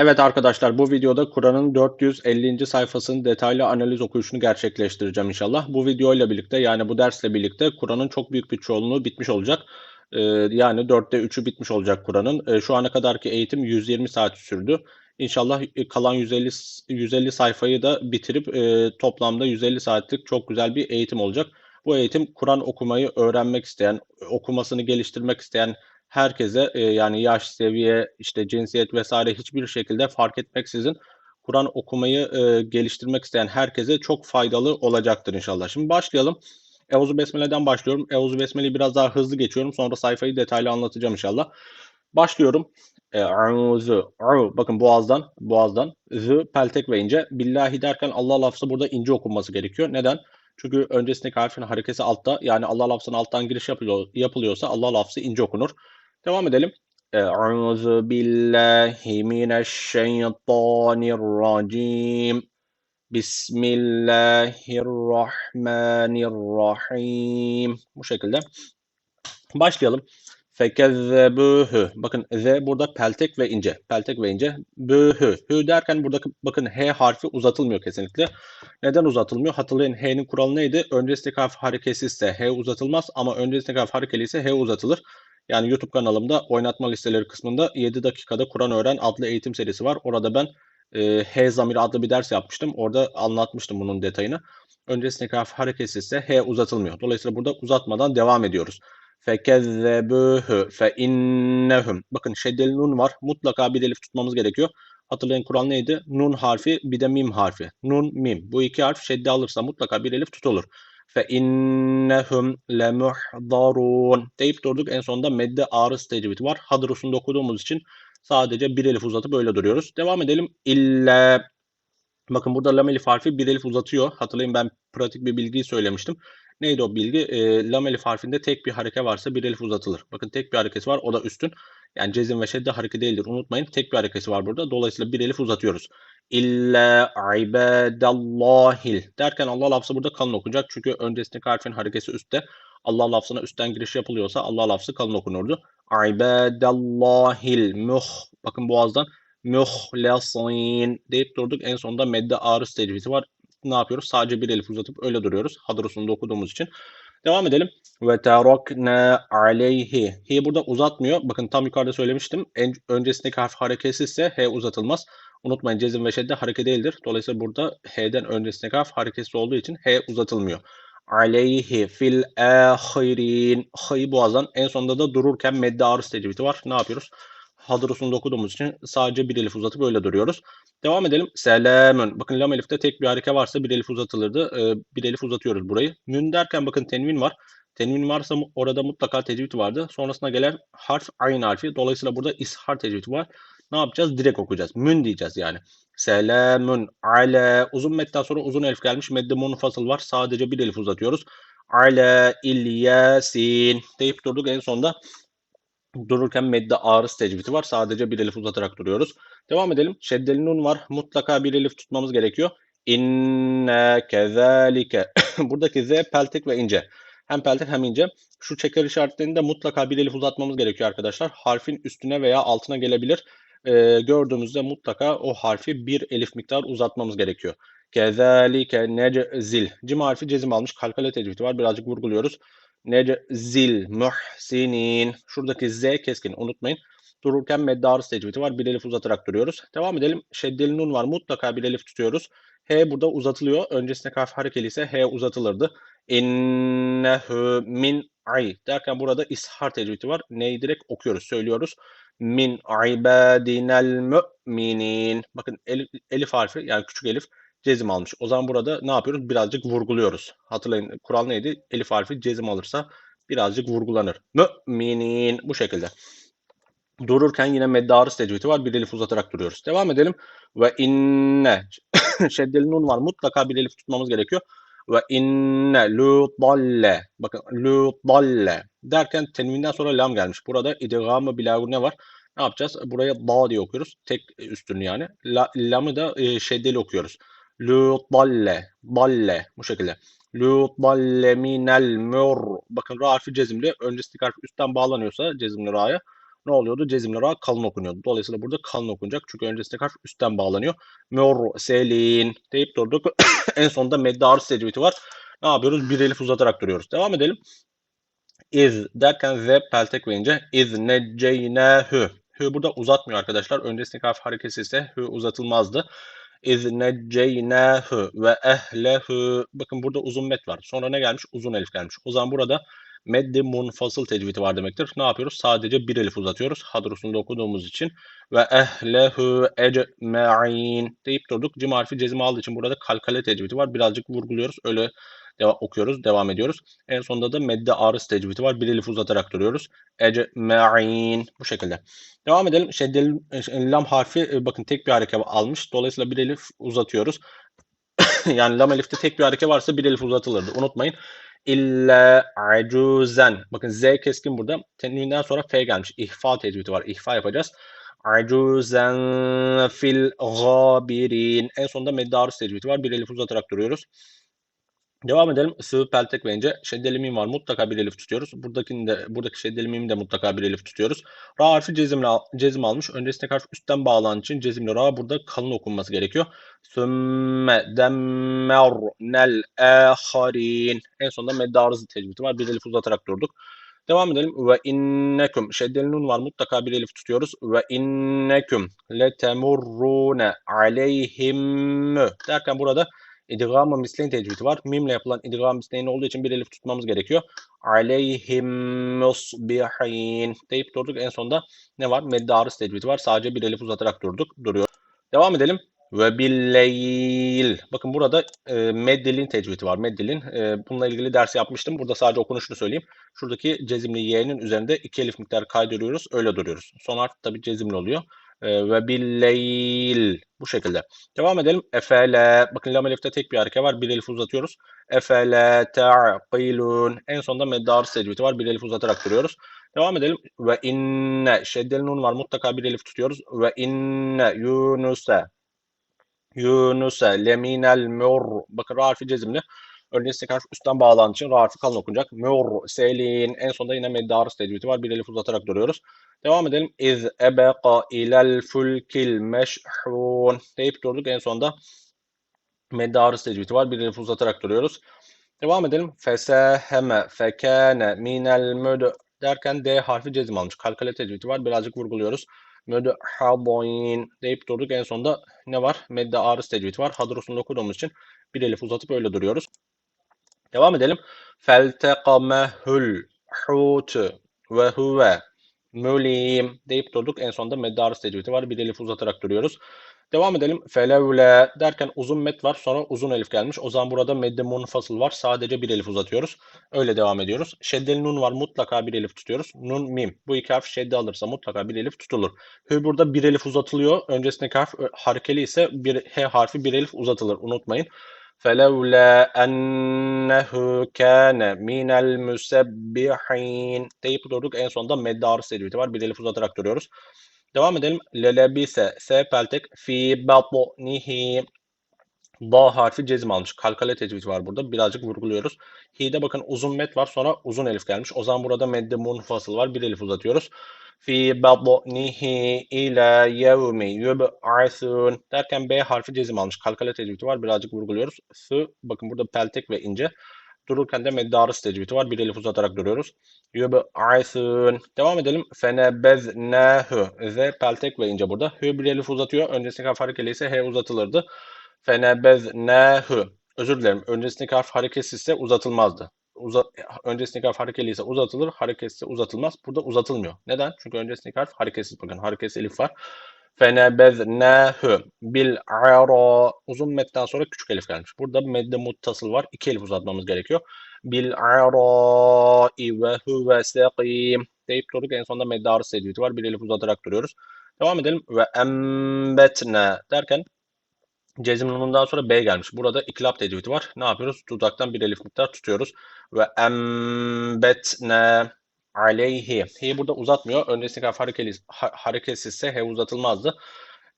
Evet arkadaşlar bu videoda Kur'an'ın 450. sayfasının detaylı analiz okuyuşunu gerçekleştireceğim inşallah. Bu videoyla birlikte yani bu dersle birlikte Kur'an'ın çok büyük bir çoğunluğu bitmiş olacak. Ee, yani 4'te 3'ü bitmiş olacak Kur'an'ın. Ee, şu ana kadarki eğitim 120 saat sürdü. İnşallah e, kalan 150 150 sayfayı da bitirip e, toplamda 150 saatlik çok güzel bir eğitim olacak. Bu eğitim Kur'an okumayı öğrenmek isteyen, okumasını geliştirmek isteyen herkese e, yani yaş, seviye, işte cinsiyet vesaire hiçbir şekilde fark etmeksizin Kur'an okumayı e, geliştirmek isteyen herkese çok faydalı olacaktır inşallah. Şimdi başlayalım. Euzu Besmele'den başlıyorum. Euzu Besmele'yi biraz daha hızlı geçiyorum. Sonra sayfayı detaylı anlatacağım inşallah. Başlıyorum. Euzu. Bakın boğazdan, boğazdan. Z peltek ve ince. Billahi derken Allah lafzı burada ince okunması gerekiyor. Neden? Çünkü öncesindeki harfin harekesi altta. Yani Allah lafzının alttan giriş yapılıyor, yapılıyorsa Allah lafzı ince okunur. Devam edelim. Euzu billahi mineşşeytanirracim. Bismillahirrahmanirrahim. Bu şekilde. Başlayalım. Fekezzebuhu. Bakın Z burada peltek ve ince. Peltek ve ince. Bühü. Hü derken buradaki bakın H harfi uzatılmıyor kesinlikle. Neden uzatılmıyor? Hatırlayın H'nin kuralı neydi? Öncesindeki harf hareketsizse H uzatılmaz ama öncesindeki harf harekeli ise H uzatılır. Yani YouTube kanalımda oynatma listeleri kısmında 7 dakikada Kur'an öğren adlı eğitim serisi var. Orada ben e, H zamiri adlı bir ders yapmıştım. Orada anlatmıştım bunun detayını. Öncesindeki harf hareketsizse H uzatılmıyor. Dolayısıyla burada uzatmadan devam ediyoruz. Fekezzebuhu fe innehum. Bakın şeddeli nun var. Mutlaka bir elif tutmamız gerekiyor. Hatırlayın kural neydi? Nun harfi bir de mim harfi. Nun mim. Bu iki harf şedde alırsa mutlaka bir elif tutulur fe innehum lemuhdarun deyip durduk. En sonunda medde ağrı tecvidi var. Hadrusunda okuduğumuz için sadece bir elif uzatıp öyle duruyoruz. Devam edelim. İlle Bakın burada lam elif harfi bir elif uzatıyor. Hatırlayın ben pratik bir bilgiyi söylemiştim. Neydi o bilgi? E, lam elif harfinde tek bir hareke varsa bir elif uzatılır. Bakın tek bir harekesi var o da üstün. Yani cezim ve şedde hareke değildir. Unutmayın tek bir harekesi var burada. Dolayısıyla bir elif uzatıyoruz. İlla ibadallahil derken Allah lafzı burada kalın okunacak. Çünkü öncesindeki harfin harekesi üstte. Allah lafzına üstten giriş yapılıyorsa Allah lafzı kalın okunurdu. İbadallahil muh. Bakın boğazdan muhlasin deyip durduk. En sonunda medde ağrıs tecvidi var. Ne yapıyoruz? Sadece bir elif uzatıp öyle duruyoruz. Hadrusunda okuduğumuz için. Devam edelim. Ve terakna aleyhi. Hi burada uzatmıyor. Bakın tam yukarıda söylemiştim. En, öncesindeki harf hareketsizse H uzatılmaz. Unutmayın cezim ve şedde hareke değildir. Dolayısıyla burada H'den öncesindeki harf hareketsiz olduğu için H uzatılmıyor. Aleyhi fil ahirin. H'yı boğazdan en sonunda da dururken medde ağrıs tecvidi var. Ne yapıyoruz? Hadrusunu okuduğumuz için sadece bir elif uzatıp öyle duruyoruz. Devam edelim. Selamün. Bakın lam elifte tek bir hareke varsa bir elif uzatılırdı. Ee, bir elif uzatıyoruz burayı. Mün derken bakın tenvin var. Tenvin varsa orada mutlaka tecvid vardı. Sonrasında gelen harf aynı harfi. Dolayısıyla burada ishar tecvid var. Ne yapacağız? Direkt okuyacağız. Mün diyeceğiz yani. Selamun ale. Uzun medden sonra uzun elif gelmiş. Medde munfasıl var. Sadece bir elif uzatıyoruz. Ale ilyasin deyip durduk. En sonunda dururken medde ağrıs tecvidi var. Sadece bir elif uzatarak duruyoruz. Devam edelim. Şeddeli nun var. Mutlaka bir elif tutmamız gerekiyor. İnne kezalike. Buradaki z peltek ve ince. Hem peltek hem ince. Şu çeker işaretlerinde mutlaka bir elif uzatmamız gerekiyor arkadaşlar. Harfin üstüne veya altına gelebilir. Ee, gördüğümüzde mutlaka o harfi bir elif miktar uzatmamız gerekiyor. Kezalike neczil. Cim harfi cezim almış. Kalkale tecvidi var. Birazcık vurguluyoruz. Neczil muhsinin. Şuradaki z keskin unutmayın. Dururken meddarı tecvidi var. Bir elif uzatarak duruyoruz. Devam edelim. Şeddeli nun var. Mutlaka bir elif tutuyoruz. H burada uzatılıyor. Öncesinde harf harekeli ise H uzatılırdı. İnnehu min ay derken burada ishar tecvidi var. Neyi direkt okuyoruz, söylüyoruz. Min ibadinel mü'minin. Bakın elif, elif harfi yani küçük elif cezim almış. O zaman burada ne yapıyoruz? Birazcık vurguluyoruz. Hatırlayın kural neydi? Elif harfi cezim alırsa birazcık vurgulanır. Mü'minin bu şekilde. Dururken yine meddarı tecvidi var. Bir elif uzatarak duruyoruz. Devam edelim. Ve inne şeddeli nun var. Mutlaka bir elif tutmamız gerekiyor. Ve inne ludalle. Bakın ludalle derken tenvinden sonra lam gelmiş. Burada idgamı bilagu ne var? Ne yapacağız? Buraya da diye okuyoruz. Tek üstünü yani. La, lamı da e, şeddeli okuyoruz. Ludalle. Dalle. Bu şekilde. Ludalle minel mur. Bakın ra harfi cezimli. Öncesindeki harf üstten bağlanıyorsa cezimli ra'ya ne oluyordu? Cezimli ra kalın okunuyordu. Dolayısıyla burada kalın okunacak. Çünkü öncesindeki harf üstten bağlanıyor. Murselin deyip durduk. en sonunda medde arız tecvidi var. Ne yapıyoruz? Bir elif uzatarak duruyoruz. Devam edelim. İz derken z peltek verince iz necceynâhü. Hü burada uzatmıyor arkadaşlar. Öncesindeki harf harekesi ise hü uzatılmazdı. Necceynâhü ve ehlehü. Bakın burada uzun met var. Sonra ne gelmiş? Uzun elif gelmiş. O zaman burada meddi munfasıl tecvidi var demektir. Ne yapıyoruz? Sadece bir elif uzatıyoruz. Hadrusunda okuduğumuz için. Ve ehlehu ecma'in deyip durduk. Cim harfi cezim aldığı için burada kalkale tecvidi var. Birazcık vurguluyoruz. Öyle deva okuyoruz. Devam ediyoruz. En sonunda da medde arız tecvidi var. Bir elif uzatarak duruyoruz. Ecma'in. Bu şekilde. Devam edelim. Şeddeli lam harfi e, bakın tek bir hareke almış. Dolayısıyla bir elif uzatıyoruz. yani lam elifte tek bir hareke varsa bir elif uzatılırdı. Unutmayın. İlla acuzen. Bakın Z keskin burada. Tenvinden sonra F gelmiş. İhfa tecvidi var. İhfa yapacağız. Acuzen fil gabirin. En sonunda meddarus tecvidi var. Bir elif uzatarak duruyoruz. Devam edelim. Sıvı peltek verince şeddeli mim var. Mutlaka bir elif tutuyoruz. Buradakinde, buradaki şeddeli mimi de mutlaka bir elif tutuyoruz. Ra harfi cezimle, cezim almış. Öncesindeki harf üstten bağlanan için cezimli ra burada kalın okunması gerekiyor. Sümme demmernel eharin. En sonunda medde arızı tecvidi var. Bir elif uzatarak durduk. Devam edelim. Ve inneküm. Şeddeli var. Mutlaka bir elif tutuyoruz. Ve inneküm letemurrune aleyhim. Derken burada İdgam-ı misleyn tecvidi var. Mimle yapılan idgam misleyn olduğu için bir elif tutmamız gerekiyor. Aleyhim musbihin deyip durduk. En sonunda ne var? Medde arız tecvidi var. Sadece bir elif uzatarak durduk. Duruyor. Devam edelim. Ve billeyl. Bakın burada e, meddilin tecvidi var. Meddilin. E, bununla ilgili ders yapmıştım. Burada sadece okunuşunu söyleyeyim. Şuradaki cezimli y'nin üzerinde iki elif miktarı kaydırıyoruz. Öyle duruyoruz. Son harf tabii cezimli oluyor. E, ve billeyl. Bu şekilde. Devam edelim. Efele. Bakın lam elifte tek bir hareket var. Bir elif uzatıyoruz. Efele ta'qilun. En sonunda meddar secviti var. Bir elif uzatarak duruyoruz. Devam edelim. Ve inne. Şeddeli nun var. Mutlaka bir elif tutuyoruz. Ve inne Yunus'e. Yunus'e leminel mur. Bakın ra harfi cezimli. Öncesindeki harf üstten bağlandığı için harfi kalın okunacak. Mur, selin. En sonunda yine meddarı tecvidi var. Bir elif uzatarak duruyoruz. Devam edelim. İz ebeqa ilel fulkil meşhun deyip durduk. En sonunda meddarı tecvidi var. Bir elif uzatarak duruyoruz. Devam edelim. Feseheme fekane minel müd derken D harfi cezim almış. Kalkale tecvidi var. Birazcık vurguluyoruz. Müdhaboyin deyip durduk. En sonunda ne var? Medde arız tecvidi var. Hadrosunu okuduğumuz için bir elif uzatıp öyle duruyoruz. Devam edelim. Feltekamehul hutu ve huve mülim deyip durduk. En sonunda medde arız tecvidi var. Bir elif uzatarak duruyoruz. Devam edelim. Felevle derken uzun met var. Sonra uzun elif gelmiş. O zaman burada medde munfasıl var. Sadece bir elif uzatıyoruz. Öyle devam ediyoruz. Şeddeli nun var. Mutlaka bir elif tutuyoruz. Nun mim. Bu iki harf şedde alırsa mutlaka bir elif tutulur. Hü burada bir elif uzatılıyor. Öncesindeki harf harekeli ise bir H harfi bir elif uzatılır. Unutmayın. فَلَوْلَا أَنَّهُ كَانَ مِنَ الْمُسَبِّحِينَ deyip durduk. En sonunda medde arız tecvidi var. Bir elif uzatarak duruyoruz. Devam edelim. Lelebise S peltek fi batnihi Da harfi cezim almış. Kalkale tecvidi var burada. Birazcık vurguluyoruz. Hi'de bakın uzun met var. Sonra uzun elif gelmiş. O zaman burada medde munfasıl var. Bir elif uzatıyoruz. Fi batnihi ila yevmi yub'asun derken B harfi cezim almış. Kalkale tecvidi var. Birazcık vurguluyoruz. S bakın burada peltek ve ince. Dururken de meddarız tecvidi var. Bir elif uzatarak duruyoruz. Yub'asun. Devam edelim. Fenebeznâhü. Z peltek ve ince burada. Hü bir elif uzatıyor. Öncesindeki harf harekeli ise H uzatılırdı. Fenebeznâhü. Özür dilerim. Öncesindeki harf hareketsiz ise uzatılmazdı. Uza, öncesindeki harf harekeli ise uzatılır. Hareketsiz ise uzatılmaz. Burada uzatılmıyor. Neden? Çünkü öncesindeki harf hareketsiz. Bakın hareketsiz elif var. Fenebeznâhü bil ara uzun metten sonra küçük elif gelmiş. Burada medde muttasıl var. İki elif uzatmamız gerekiyor. Bil ara ve huve seqim deyip durduk. En sonunda medde tecvidi var. Bir elif uzatarak duruyoruz. Devam edelim. Ve embetne derken Cezim nunundan sonra B gelmiş. Burada iklap tecvidi var. Ne yapıyoruz? Dudaktan bir elif miktar tutuyoruz. Ve embetne aleyhi. Hi burada uzatmıyor. Öncesindeki harf harekeli, ha, hareketsizse H uzatılmazdı.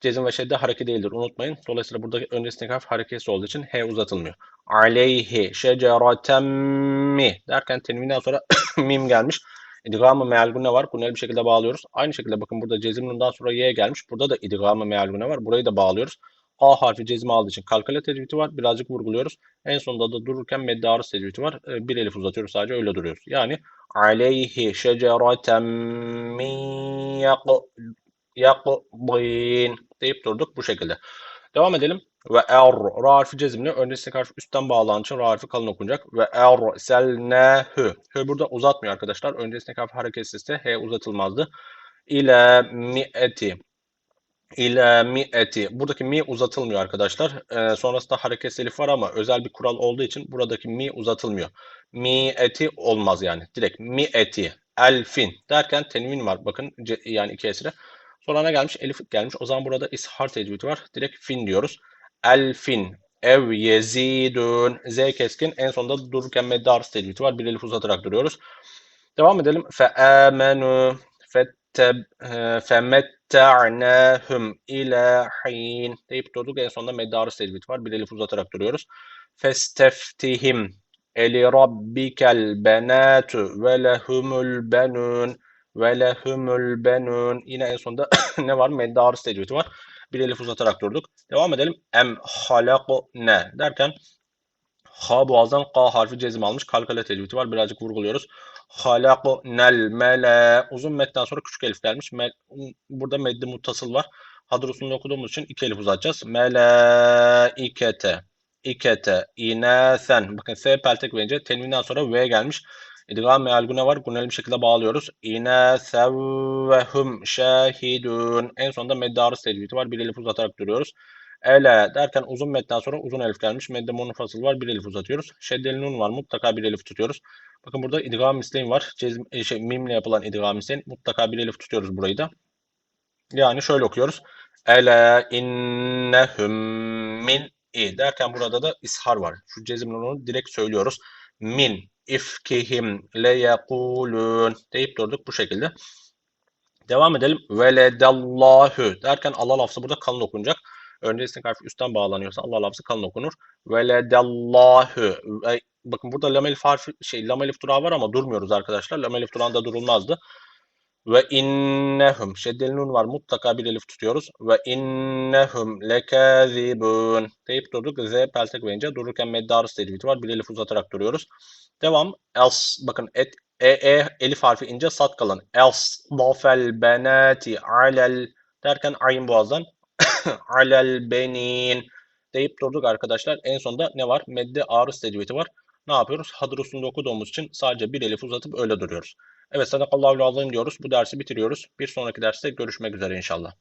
Cezim ve şedde hareket değildir. Unutmayın. Dolayısıyla burada öncesindeki harf hareketsiz olduğu için H uzatılmıyor. Aleyhi şeceratemmi derken tenvinden sonra mim gelmiş. İdgamı meal gune var. Guneli bir şekilde bağlıyoruz. Aynı şekilde bakın burada cezimden sonra y gelmiş. Burada da idgamı meal gune var. Burayı da bağlıyoruz. A harfi cezimi aldığı için kalkale tecvidi var. Birazcık vurguluyoruz. En sonunda da dururken medde arız tecvidi var. E, bir elif uzatıyoruz sadece öyle duruyoruz. Yani aleyhi şecereten min yakbin deyip durduk bu şekilde. Devam edelim. Ve er, ra harfi cezimli. Öncesindeki harf üstten bağlanan için ra harfi kalın okunacak. Ve er selnehü. Hü burada uzatmıyor arkadaşlar. Öncesindeki harf hareketsizse h uzatılmazdı. İle mi'eti. İle mi'eti. Buradaki mi uzatılmıyor arkadaşlar. Ee, sonrasında hareketsiz elif var ama özel bir kural olduğu için buradaki mi uzatılmıyor. Mi eti olmaz yani. Direkt mi eti. Elfin derken tenvin var. Bakın yani iki esire. Sonra ne gelmiş? Elif gelmiş. O zaman burada ishar tecvidi var. Direkt fin diyoruz. Elfin ev yezidun z keskin en sonunda dururken medde arz tecvidi var. Bir elif uzatarak duruyoruz. Devam edelim. Fe amenu femetta'nahum ila hin deyip durduk. En sonunda medde arz tecvidi var. Bir elif uzatarak duruyoruz. Benatu ve lehumul benun ve lehumul benun. Yine en sonunda ne var? Medde arız tecvidi var. Bir elif uzatarak durduk. Devam edelim. Em ne derken ha boğazdan k harfi cezim almış. Kalkale tecvidi var. Birazcık vurguluyoruz. nel mele. Uzun metten sonra küçük elif gelmiş. Mel, burada meddi muttasıl var. Hadrusunu okuduğumuz için iki elif uzatacağız. Melaikete. İkete. İnesen. Bakın S peltek verince tenvinden sonra V gelmiş. İdgam meal gune var. Guneli bir şekilde bağlıyoruz. İne sevvehum şahidun. En sonunda medde arız tecvidi var. Bir elif uzatarak duruyoruz. Ele derken uzun metten sonra uzun elif gelmiş. Medde monofasıl var. Bir elif uzatıyoruz. Şeddeli nun var. Mutlaka bir elif tutuyoruz. Bakın burada idgam misleyin var. Cezm, e, şey, mimle yapılan idgam misleyin. Mutlaka bir elif tutuyoruz burayı da. Yani şöyle okuyoruz. Ele innehum min i derken burada da ishar var. Şu cezim nununu direkt söylüyoruz. Min ifkihim leyekulun deyip durduk bu şekilde. Devam edelim. Veledallahu derken Allah lafzı burada kalın okunacak. Önce harfi üstten bağlanıyorsa Allah lafzı kalın okunur. Veledallahu. Bakın burada lam elif şey lam elif var ama durmuyoruz arkadaşlar. Lam elif durağında durulmazdı. Ve innehum şeddeli nun var mutlaka bir elif tutuyoruz. Ve innehum lekazibun deyip durduk. Z peltek verince dururken meddarı tecvidi var. Bir elif uzatarak duruyoruz. Devam. Else bakın et e, e elif harfi ince sat kalın. Else dafel benati alel derken ayın boğazdan alel benin deyip durduk arkadaşlar. En sonunda ne var? Medde ağrı tecvidi var. Ne yapıyoruz? Hadrusunu okuduğumuz için sadece bir elif uzatıp öyle duruyoruz. Evet sadakallahu azim diyoruz. Bu dersi bitiriyoruz. Bir sonraki derste görüşmek üzere inşallah.